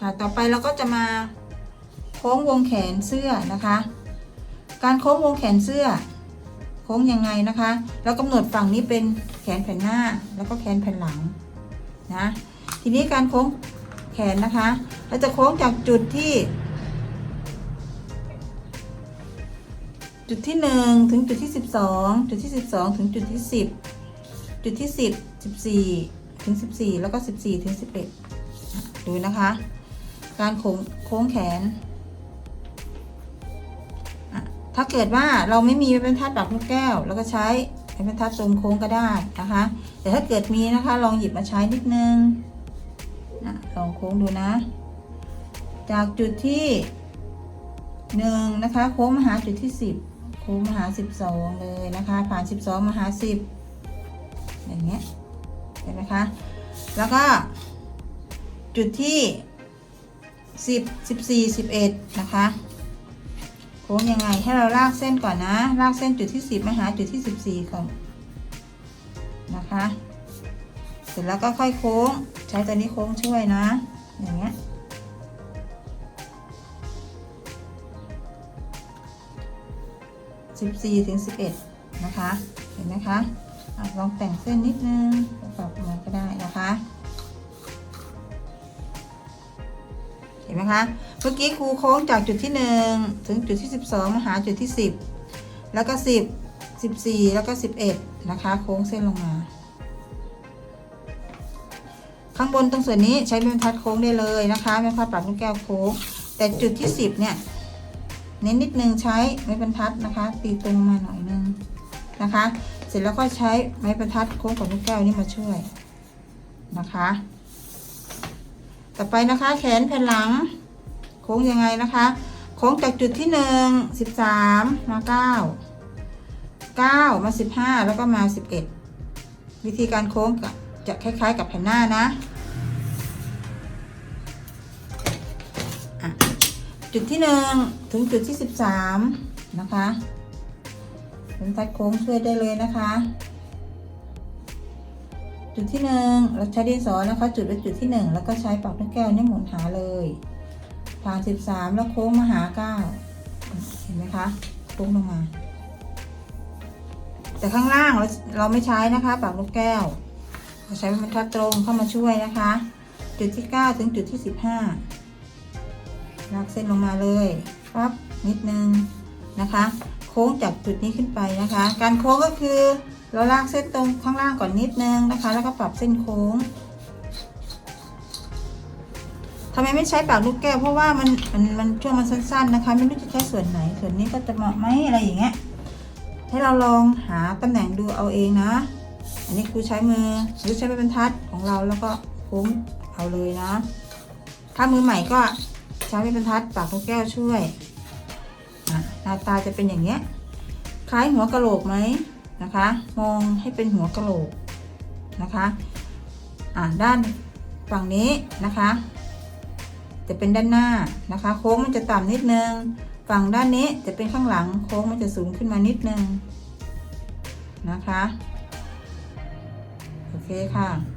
ค่ะต่อไปเราก็จะมาโค้งวงแขนเสื้อนะคะ การโค้งวงแขนเสื้อ โค้งยังไงนะคะเรากำหนดฝั่งนี้เป็นแขนแผ่นหน้าแล้วก็แขนแผ่นหลังนะทีนี้การโค้งแขนนะคะ เราจะโค้งจากจุดที่ จุดที่หนึ่งถึงจุดที่สิบสองจุดที่สิบสองถึงจุดที่สิบจุดที่สิบสิบสี่ถึงสิบสี่แล้วก็สิบสี่ถึงสิบเอ็ดดูนะคะ การโค้งโค้งแขน ถ้าเกิดว่าเราไม่มีไม้บรรทัดปากลูกแก้ว แล้วก็ใช้ไม้บรรทัดทรงโค้งก็ได้นะคะ แต่ถ้าเกิดมีนะคะ ลองหยิบมาใช้นิดนึงนะลองโค้งดูนะ จากจุดที่หนึ่งนะคะ โค้งมาหาจุดที่สิบโค้งมาหาสิบสองเลยนะคะ ผ่านสิบสองมาหาสิบอย่างเงี้ยเห็นไหมคะ แล้วก็จุดที่ สิบสิบสี่สิบเอ็ดนะคะโค้งยังไงให้เราลากเส้นก่อนนะ ลากเส้นจุดที่สิบมาหาจุดที่สิบสี่ก่อนนะคะ เสร็จแล้วก็ค่อยโค้ง ใช้ตัวนี้โค้งช่วยนะ อย่างเงี้ยสิบสี่ถึงสิบเอ็ดนะคะ เห็นไหมคะอลองแต่งเส้นนิดนึงปรับมาก็ได้นะคะ เห็นไหมคะเมื่อกี้ครูโค้งจากจุดที่หนึ่งถึงจุดที่สิบสองมาหาจุดที่สิบแล้วก็สิบสิบสี่แล้วก็สิบเอ็ดนะคะ โค้งเส้นลงมา ข้างบนตรงส่วนนี้ใช้ไม้บรรทัดโค้งได้เลยนะคะไม้บรรทัดปรับลูกแก้วโค้ง แต่จุดที่สิบเนี่ยเน้นนิดนึงใช้ไม้บรรทัดนะคะ ตีตรงมาหน่อยนึงนะคะ เสร็จแล้วก็ใช้ไม้บรรทัดโค้งของลูกแก้วนี่มาช่วยนะคะ ต่อไปนะคะ แขนแผ่นหลัง โค้งยังไงนะคะ โค้งจากจุดที่หนึ่งสิบสามมาเก้าเก้ามาสิบห้าแล้วก็มาสิบเอ็ดวิธีการโค้งจะคล้าย ๆ กับแผ่นหน้านะะจุดที่หนึ่งถึงจุดที่สิบสามนะคะเป็นทัดโค้งช่วยได้เลยนะคะ จุดที่หนึ่งเราใช้ดินสอนะคะ จุดไว้จุดที่หนึ่งแล้วก็ใช้ปากนกแก้วเนี่ยหมุนหาเลยผ่านสิบสามแล้วโค้งมาหาเก้าเห็นไหมคะโค้งลงมา แต่ข้างล่างเราเราไม่ใช้นะคะ ปากนกแก้วเราใช้บรรทัดตรงเข้ามาช่วยนะคะ จุดที่เก้าถึงจุดที่สิบห้าลากเส้นลงมาเลยครับนิดนึงนะคะ โค้งจากจุดนี้ขึ้นไปนะคะ การโค้งก็คือ เราลากเส้นตรงข้างล่างก่อนนิดนึงนะคะ แล้วก็ปรับเส้นโค้งทำไมไม่ใช้ปากลูกแก้วเพราะว่ามันมันมันช่วงมันสั้น ๆนะคะ ไม่รู้จะใช้ส่วนไหนส่วนนี้ก็จะเหมาะไหมอะไรอย่างเงี้ยให้เราลองหาตำแหน่งดูเอาเองนะ อันนี้ครูใช้มือหรือใช้ไม้บรรทัดของเราแล้วก็โค้งเอาเลยนะ ถ้ามือใหม่ก็ใช้ไม้บรรทัดปากลูกแก้วช่วยหน้าตาจะเป็นอย่างเงี้ยคล้ายหัวกะโหลกไหม นะคะ มองให้เป็นหัวกะโหลกนะคะอ่าด้านฝั่งนี้นะคะ จะเป็นด้านหน้านะคะ โค้งมันจะต่ำนิดนึง ฝั่งด้านนี้จะเป็นข้างหลัง โค้งมันจะสูงขึ้นมานิดนึงนะคะ โอเคค่ะ